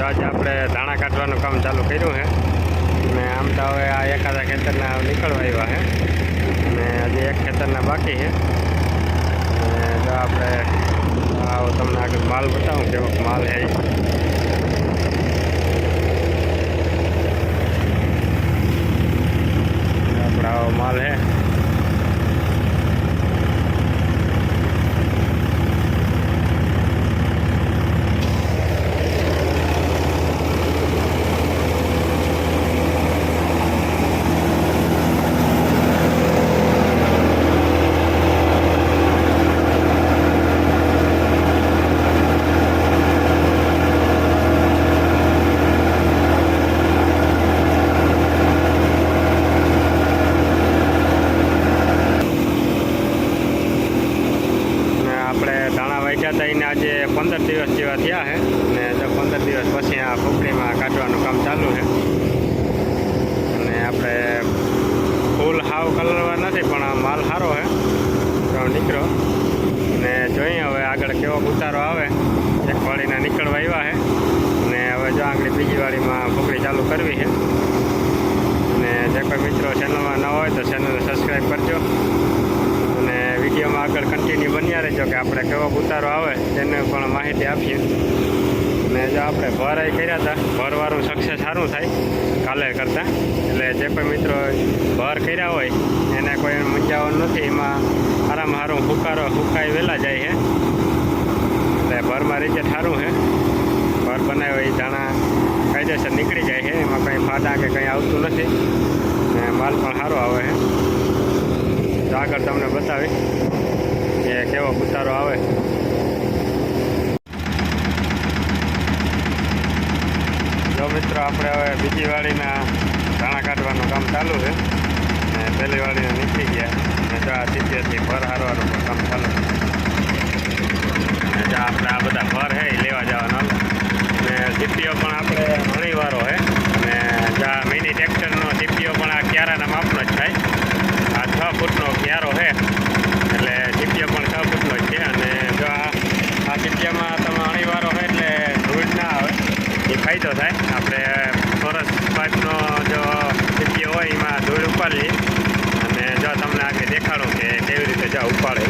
તો આજે આપણે દાણા કાઢવાનું કામ ચાલુ કર્યું છે. ને આમ તો હવે આ એકાદા ખેતરના નીકળવા આવ્યા છે. ને હજી એક ખેતરના બાકી છે. ને જો આપણે આવો તમને આગળ માલ બતાવું કેવો માલ છે. આવો માલ છે. દિવસ જેવા થયા છે ને દસ પંદર દિવસ પછી આ ફૂકડીમાં કાઢવાનું કામ ચાલુ છે. અને આપણે ફૂલ હાવ કલરવા નથી, પણ આ માલ સારો છે તો નીકળો. ને જોઈએ હવે આગળ કેવો ઉતારો આવે. એક વાળીના નીકળવા આવ્યા છે ને હવે જો આંગળી બીજી વાળીમાં ફૂકડી ચાલુ કરવી છે ને જે કોઈ મિત્રો ચેનલમાં ન હોય તો ચેનલને સબસ્ક્રાઈબ કરજો. વિડીયોમાં આગળ કન્ટિન્યુ બન્યા રહેજો કે આપણે કેવો ઉતારો આવે તેને પણ માહિતી આપીએ. અને જો આપણે ભરાઈ કર્યા હતા ભરવાળું સક્સેસ સારું થાય કાલે કરતાં. એટલે જે કોઈ મિત્રો ભર કર્યા હોય, એને કોઈ મૂંઝાવાનું નથી, એમાં સારામાં સારું હુકારો હુકાઈ વહેલા જાય છે એટલે ભરમાં રીતે સારું છે ભર બનાવ્યો એ દાણા કાયદેસર નીકળી જાય છે એમાં કંઈ ફાટા કે કંઈ આવતું નથી. ને માલ પણ સારો આવે છે તો આગળ તમને બતાવી કે કેવો ઉતારો આવે. જો મિત્રો, આપણે હવે બીજી વાડીના દાણા કાઢવાનું કામ ચાલુ છે. ને પહેલી વાડીને નીકળી ગયા. ને જો આ સિત્તેરથી ભર હારવાનું પણ કામ ચાલુ છે. જો આપણે આ બધા ભર એ લેવા જવાનો. ને સીપીઓ પણ આપણે ઘણીવારો છે. અને જ્યાં મિની ટ્રેક્ટરનો સીપીઓ પણ આ ક્યારાના માપનો જ થાય. છ ફૂટનો ક્યારો છે. એટલે સીપીઓ પણ છ ફૂટનો જ છે. અને જો આ આ સીપિયામાં તમે અણીવારો હોય એટલે ધૂળ ના આવે. એ ફાયદો થાય. આપણે ચોરસ પાઇપનો જો સીપીઓ હોય, એમાં ધૂળ ઉપાડીએ અને જો તમને આગળ દેખાડું કે કેવી રીતે જો ઉપાડે.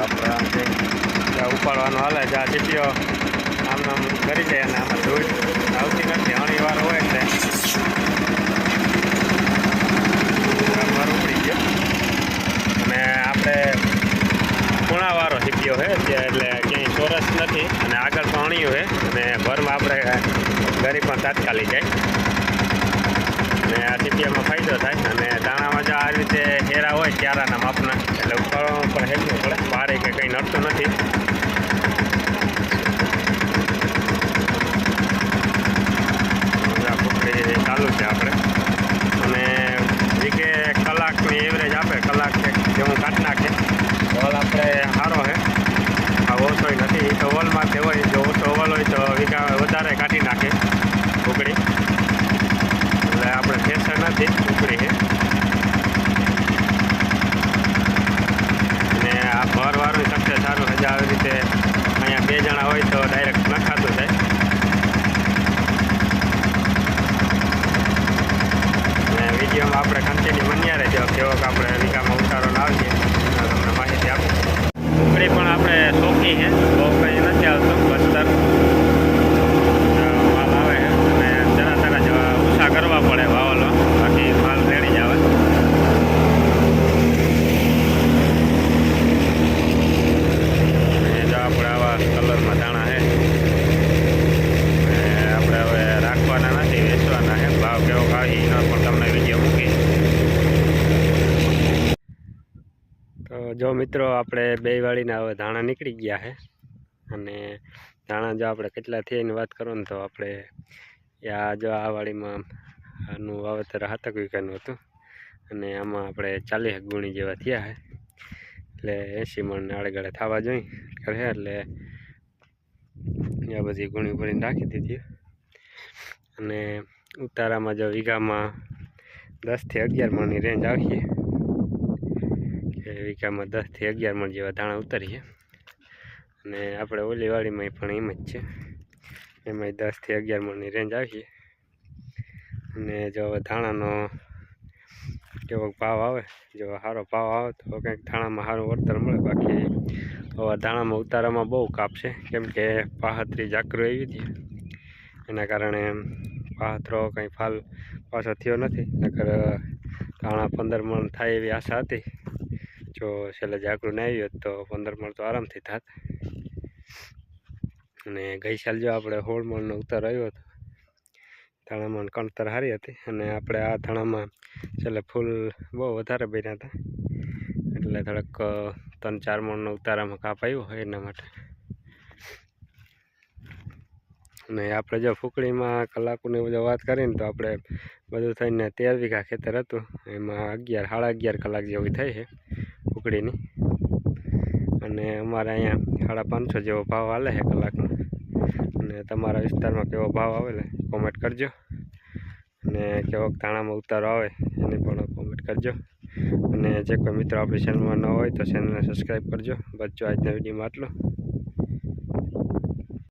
આપણે આમ ઉપાડવાનું હાલે આ ટીપીઓ આમ આમ કરી જાય અને આમાં ધૂળ આવતી નથી. અણીવાર હોય એટલે ઉપડી ગયો. અને આપણે ખૂણાવાળો ટીપીઓ છે એટલે ક્યાંય ચોરસ નથી અને આગળ તો અણિયું છે. અને ભરમાં આપણે ગરી પણ તાત્કાલિક જાય અને આ ટીપીઓમાં ફાયદો થાય. અને દાણામાં જો આ રીતે હેરા હોય, ક્યારાના માપના, એટલે ઉપાડવામાં પણ હેલું પડે. ભારે કે કંઈ નડતું નથી આ ફૂકડી ચાલુ છે આપણે અને વીકે કલાકની એવરેજ આપે કલાક કે જેવું કાઢી નાખે હોલ આપણે સારો છે આ ઓછો નથી એ તો હોલમાં કે હોય જો ઓછો હોલ હોય તો વીઘા વધારે કાઢી નાખે ફૂકડી એટલે આપણે ફેસર નથી ફૂકડી છે અને આ ભરવાળું સક્સેસ સારું છે આવી રીતે અહીંયા બે જણા હોય તો ડાયરેક્ટ નખાતું થાય અને વિડીયોમાં આપણે કન્ટિન્યુ બન્યા રહેજો કેવો કે આપણે વિકામાં ઉતારો આવીએ તો તમને માહિતી આપું ટુકડી પણ આપણે શોખી છે બહુ કંઈ નથી આવતું બસ્તર માલ આવે છે અને જરા તરા જેવા ઓછા કરવા પડે વાવલો બાકી માલ રેડી જ આવે અને જો આપણે આવા કલરમાં દાણા છે અને આપણે હવે રાખવાના નથી વેચવાના છે ભાવ કેવો ખાવી એનો પણ તમને તો જો મિત્રો, આપણે બે વાળીના હવે ધાણા નીકળી ગયા છે અને ધાણા જો આપણે કેટલા થયા એની વાત કરો ને તો આપણે આ જો આ વાળીમાં વાવેતર હાથક વીઘાનું હતું. અને આમાં આપણે ચાલીસ ગુણી જેવા થયા છે એટલે એંસી મણને આડેગાળે થવા જોઈએ. કરે એટલે આ બધી ગુણી ભરીને રાખી દીધી. અને ઉતારામાં જો વીઘામાં દસથી અગિયાર મણની રેન્જ આવીએ. કે દસથી અગિયાર મણ જેવા દાણા ઉતારીએ. અને આપણે ઓલીવાળીમાં પણ એમ જ છે. એમાંય દસથી અગિયાર મણની રેન્જ આવીએ. અને જો ધાણાનો કેવો ભાવ આવે, જો સારો ભાવ આવે, તો કંઈક ધાણામાં સારું વળતર મળે. બાકી હવે ધાણામાં ઉતારામાં બહુ કાપ છે. કેમ કે પાહતરી જાકરો આવી હતી. એના કારણે પાહત્રો કંઈ ફાલ પાછો થયો નથી. નકર કાણા પંદર મણ થાય એવી આશા હતી. જો છેલ્લે જાગૃત ના આવ્યું હોત તો પંદર મણ તો આરામથી થાત. અને ગઈ સાલ જો આપણે હોળ મણનો ઉતાર આવ્યો હતો ધાણામાં કણતર સારી હતી અને આપણે આ ધાણામાં છેલ્લે ફૂલ બહુ વધારે બન્યા હતા. એટલે થોડાક ત્રણ ચાર મણનો ઉતારામાં કાપ આવ્યો એના માટે. અને આપણે જો ફૂકડીમાં કલાકોની જો વાત કરીને તો આપણે બધું થઈને તેર વીઘા ખેતર હતું. એમાં અગિયાર, સાડા અગિયાર કલાક જેવી થઈ છે ફૂકડીની. અને અમારે અહીંયા સાડા પાંચસો જેવો ભાવ હાલે છે કલાકનો. અને તમારા વિસ્તારમાં કેવો ભાવ આવેલો કોમેન્ટ કરજો. અને કેવો ધાણામાં ઉતારો આવે એની પણ કોમેન્ટ કરજો. અને જે કોઈ મિત્રો આપણી ચેનલમાં ન હોય તો ચેનલને સબસ્ક્રાઈબ કરજો. બચ્ચો આજના વિડીયોમાં આટલું.